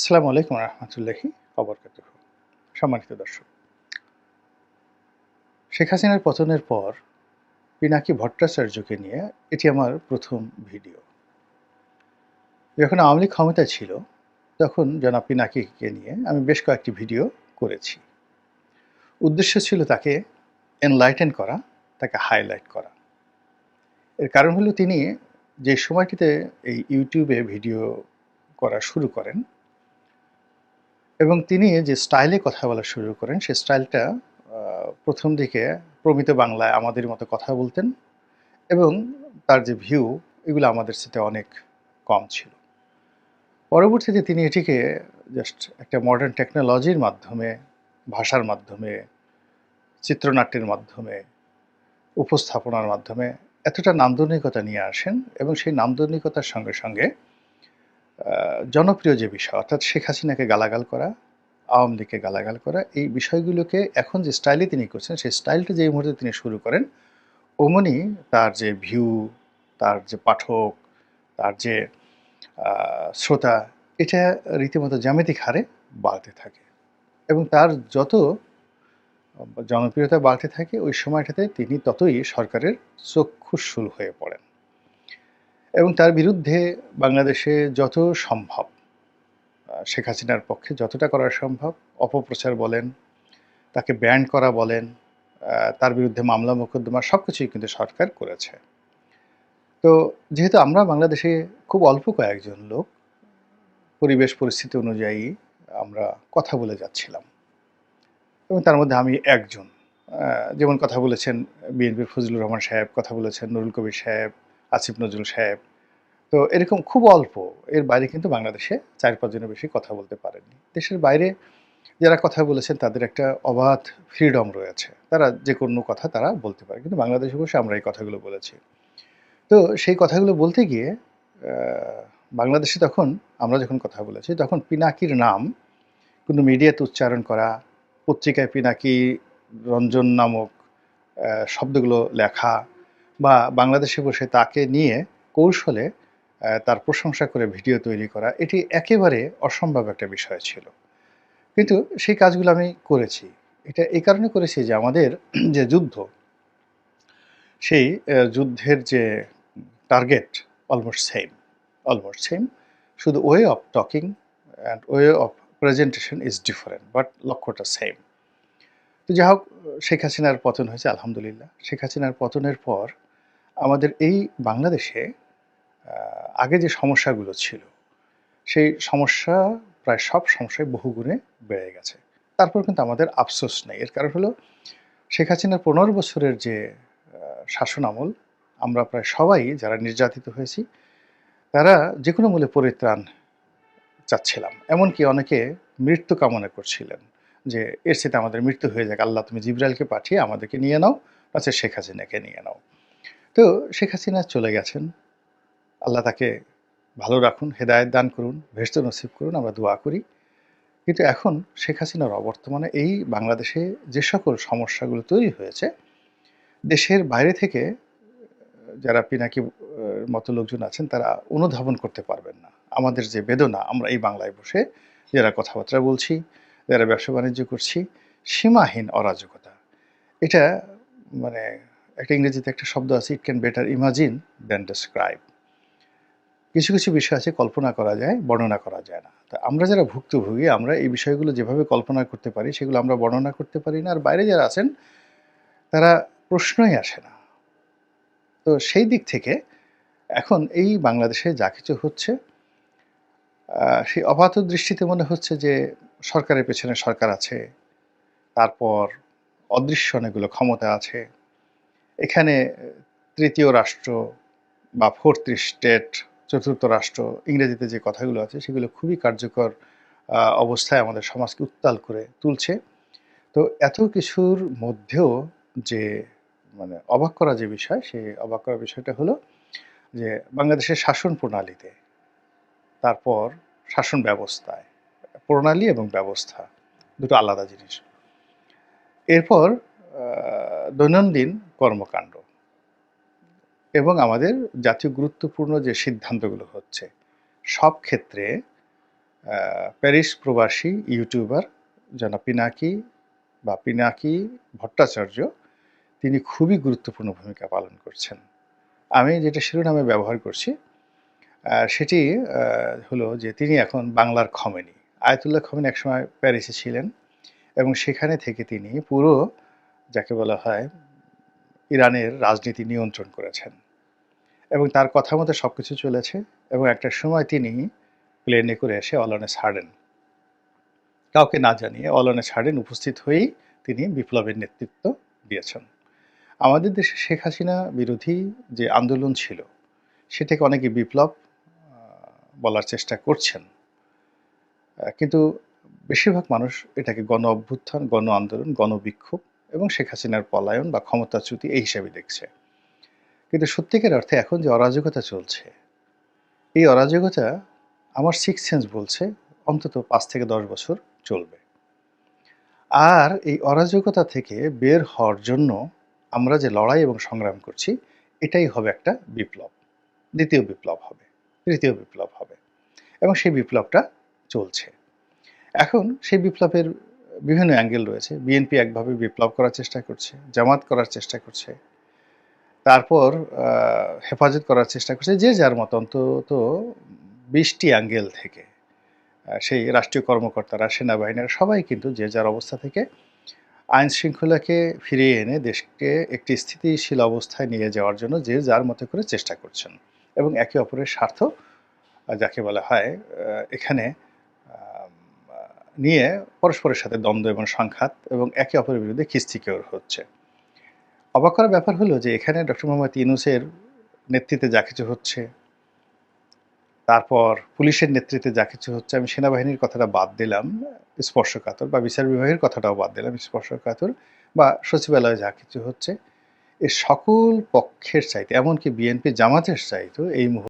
আসসালামু আলাইকুম রহমতুল্লাহি অবরকাত সম্মানিত দর্শক, শেখ হাসিনার পতনের পর পিনাকি ভট্টাচার্যকে নিয়ে এটি আমার প্রথম ভিডিও। যখন আওয়ামী লীগ ক্ষমতায় ছিল, তখন জনাব পিনাকিকে নিয়ে আমি বেশ কয়েকটি ভিডিও করেছি। উদ্দেশ্য ছিল তাকে এনলাইটেন করা, তাকে হাইলাইট করা। এর কারণ হলো তিনি যে সময়টিতে এই ইউটিউবে ভিডিও করা শুরু করেন এবং তিনি যে স্টাইলে কথা বলা শুরু করেন সেই স্টাইলটা প্রথম দিকে প্রমিত বাংলায় আমাদের মতো কথা বলতেন এবং তার যে ভিউ এগুলো আমাদের সাথে অনেক কম ছিল। পরবর্তীতে তিনি এটিকে জাস্ট একটা মডার্ন টেকনোলজির মাধ্যমে, ভাষার মাধ্যমে, চিত্রনাট্যের মাধ্যমে, উপস্থাপনার মাধ্যমে এতটা নান্দনিকতা নিয়ে আসেন এবং সেই নান্দনিকতার সঙ্গে সঙ্গে জনপ্রিয় যে বিষয়, অর্থাৎ শেখ হাসিনাকে গালাগাল করা, আওয়ামী লীগকে গালাগাল করা, এই বিষয়গুলোকে এখন যে স্টাইলে তিনি করছেন, সেই স্টাইলটা যেই মুহূর্তে তিনি শুরু করেন, অমনি তার যে ভিউ তার যে পাঠক, তার যে শ্রোতা, এটা রীতিমতো জ্যামিতিক হারে বাড়তে থাকে। এবং তার যত জনপ্রিয়তা বাড়তে থাকে, ওই সময়টাতে তিনি ততই সরকারের চক্ষুশুল হয়ে পড়েন। এবং তার বিরুদ্ধে বাংলাদেশে যত সম্ভব শেখ হাসিনার পক্ষে যতটা করা সম্ভব অপপ্রচার বলেন, তাকে ব্যান্ড করা বলেন তার বিরুদ্ধে মামলা, মোকদ্দমা সব কিছুই কিন্তু সরকার করেছে। তো যেহেতু আমরা বাংলাদেশে খুব অল্প কয়েকজন লোক, পরিবেশ পরিস্থিতি অনুযায়ী আমরা কথা বলে যাচ্ছিলাম। এবং তার মধ্যে আমি একজন যেমন কথা বলেছেন বিএনপির ফজলুর রহমান সাহেব, কথা বলেছেন নুরুল কবির সাহেব আসিফ নজরুল সাহেব। তো এরকম খুব অল্প, এর বাইরে কিন্তু বাংলাদেশে চার পাঁচজনের বেশি কথা বলতে পারেননি। দেশের বাইরে যারা কথা বলেছেন, তাদের একটা অবাধ ফ্রিডম রয়েছে। তারা যে কোনো কথা তারা বলতে পারে, কিন্তু বাংলাদেশে বসে আমরা এই কথাগুলো বলেছি। তো সেই কথাগুলো বলতে গিয়ে বাংলাদেশে তখন আমরা যখন কথা বলেছি, তখন পিনাকির নাম, কোনো মিডিয়াতে উচ্চারণ করা, পত্রিকায় পিনাকি, রঞ্জন নামক শব্দগুলো লেখা বা বাংলাদেশে বসে তাকে নিয়ে কৌশলে তার প্রশংসা করে ভিডিও তৈরি করা, এটি একেবারে অসম্ভব একটা বিষয় ছিল। কিন্তু সেই কাজগুলো আমি করেছি। এটা এই কারণে করেছি যে আমাদের যে যুদ্ধ, সেই যুদ্ধের যে target almost same almost same শুধু way of talking and way of presentation is different but লক্ষ্যটা সেম তো যাই হোক, শেখ হাসিনার পতন হয়েছে, আলহামদুলিল্লাহ। শেখ হাসিনার পতনের পর আমাদের এই বাংলাদেশে আগে যে সমস্যাগুলো ছিল, সেই সমস্যা প্রায় সব সমস্যায় বহুগুণে বেড়ে গেছে। তারপর কিন্তু আমাদের আফসোস নেই। এর কারণ হলো, শেখ হাসিনার পনেরো বছরের যে শাসন আমল, আমরা প্রায় সবাই যারা নির্যাতিত হয়েছি, তারা যে কোনো মূল্যে পরিত্রাণ চাচ্ছিলাম। এমনকি অনেকে মৃত্যু কামনা করছিলেন যে, এর সাথে আমাদের মৃত্যু হয়ে যাক। আল্লাহ তুমি জিব্রাইলকে পাঠিয়ে আমাদেরকে নিয়ে নাও নচেত শেখ হাসিনাকে নিয়ে নাও। তো শেখ হাসিনা চলে গেছেন। আল্লাহ তাকে ভালো রাখুন, হেদায়েত দান করুন ভেস্ত নসিব করুন, আমরা দোয়া করি। কিন্তু এখন শেখ হাসিনার অবর্তমানে এই বাংলাদেশে যে সকল সমস্যাগুলো তৈরি হয়েছে, দেশের বাইরে থেকে যারা পিনাকি মতো লোকজন আছেন, তারা অনুধাবন করতে পারবেন না। আমাদের যে বেদনা, আমরা এই বাংলায় বসে যারা কথাবার্তা বলছি, যারা ব্যবসা বাণিজ্য করছি, সীমাহীন অরাজকতা। এটা মানে একটা ইংরেজিতে একটা শব্দ আছে it can better imagine than describe কিছু কিছু বিষয় আছে, কল্পনা করা যায়, বর্ণনা করা যায় না। তা আমরা যারা ভুক্তভোগী, আমরা এই বিষয়গুলো যেভাবে কল্পনা করতে পারি, সেগুলো আমরা বর্ণনা করতে পারি না। আর বাইরে যারা আছেন, তারা প্রশ্নই আসে না। তো সেই দিক থেকে এখন এই বাংলাদেশে যা কিছু হচ্ছে সেই অবাধ দৃষ্টিতে মনে হচ্ছে যে সরকারের পেছনে সরকার আছে, তারপর অদৃশ্য অনেকগুলো ক্ষমতা আছে এখানে তৃতীয় রাষ্ট্র বা ফোর্থ স্টেট চতুর্থ রাষ্ট্র, ইংরেজিতে যে কথাগুলো আছে, সেগুলো খুবই কার্যকর অবস্থায় আমাদের সমাজকে উত্তাল করে তুলছে। তো এত কিছুর মধ্যেও যে মানে অবাক করা যে বিষয়, সেই অবাক করা বিষয়টা হলো যে, বাংলাদেশের শাসন প্রণালীতে তারপর শাসন ব্যবস্থায় প্রণালী এবং ব্যবস্থা দুটো আলাদা জিনিস। এরপর দৈনন্দিন কর্মকাণ্ড এবং আমাদের জাতীয় গুরুত্বপূর্ণ যে সিদ্ধান্তগুলো হচ্ছে, সব ক্ষেত্রে প্যারিস প্রবাসী ইউটিউবার যেন পিনাকি বা পিনাকি ভট্টাচার্য, তিনি খুবই গুরুত্বপূর্ণ ভূমিকা পালন করছেন। আমি যেটা শিরোনামে ব্যবহার করছি সেটি হলো যে তিনি এখন বাংলার খমেনি। আয়তুল্লাহ খমেনি একসময় প্যারিসে ছিলেন এবং সেখানে থেকে তিনি পুরো যাকে বলা হয় ইরানের রাজনীতি নিয়ন্ত্রণ করেছেন। এবং তার কথা মতো সব কিছু চলেছে এবং একটা সময় তিনি প্লেনে করে এসে অলনে ছাড়েন। কাউকে না জানিয়ে অলনে ছাড়েন, উপস্থিত হয়েই তিনি বিপ্লবের নেতৃত্ব দিয়েছেন। আমাদের দেশে শেখ হাসিনা বিরোধী যে আন্দোলন ছিল, সেটাকে অনেকে বিপ্লব বলার চেষ্টা করছেন। কিন্তু বেশিরভাগ মানুষ এটাকে গণ অভ্যুত্থান, গণ আন্দোলন গণবিক্ষোভ এবং শেখ হাসিনার পলায়ন বা ক্ষমতাচ্যুতি এই হিসাবে দেখছে। কিন্তু সত্যিকার অর্থে এখন যে অরাজকতা চলছে, এই অরাজকতা আমার সিক্স সেন্স বলছে, অন্তত পাঁচ থেকে দশ বছর চলবে। আর এই অরাজকতা থেকে বের হওয়ার জন্য আমরা যে লড়াই এবং সংগ্রাম করছি, এটাই হবে একটা বিপ্লব। দ্বিতীয় বিপ্লব হবে, তৃতীয় বিপ্লব হবে। এবং সেই বিপ্লবটা চলছে। এখন সেই বিপ্লবের বিভিন্ন অ্যাঙ্গেল রয়েছে। বিএনপি একভাবে বিপ্লব করার চেষ্টা করছে, জামাত করার চেষ্টা করছে, তারপর হেফাজত করার চেষ্টা করছে, যে যার মতো অন্তত বিশটি অ্যাঙ্গেল থেকে সেই রাষ্ট্রীয় কর্মকর্তারা, সেনাবাহিনীরা, সবাই কিন্তু যে যার অবস্থা থেকে আইন শৃঙ্খলাকে ফিরিয়ে এনে দেশকে একটি স্থিতিশীল অবস্থায় নিয়ে যাওয়ার জন্য যে যার মতো করে চেষ্টা করছেন এবং একে অপরের স্বার্থ যাকে বলা হয় এখানে নিয়ে পরস্পরের সাথে দ্বন্দ্ব এবং সংঘাত এবং একে অপরের বিরুদ্ধে খিস্তিকেওর হচ্ছে। অবাক করার ব্যাপার হলো যে এখানে ডক্টর মোহাম্মদ ইউনুসের নেতৃত্বে যা কিছু হচ্ছে, তারপর পুলিশের নেতৃত্বে যা কিছু হচ্ছে, আমি সেনাবাহিনীর কথাটা বাদ দিলাম, স্পর্শকাতর বা বিচার বিভাগের কথাটাও বাদ দিলাম, স্পর্শকাতর বা সচিবালয়ে যা কিছু হচ্ছে, এ সকল পক্ষের চাইতে, এমনকি বিএনপি জামাতের চাইতেও এই মুহূর্তে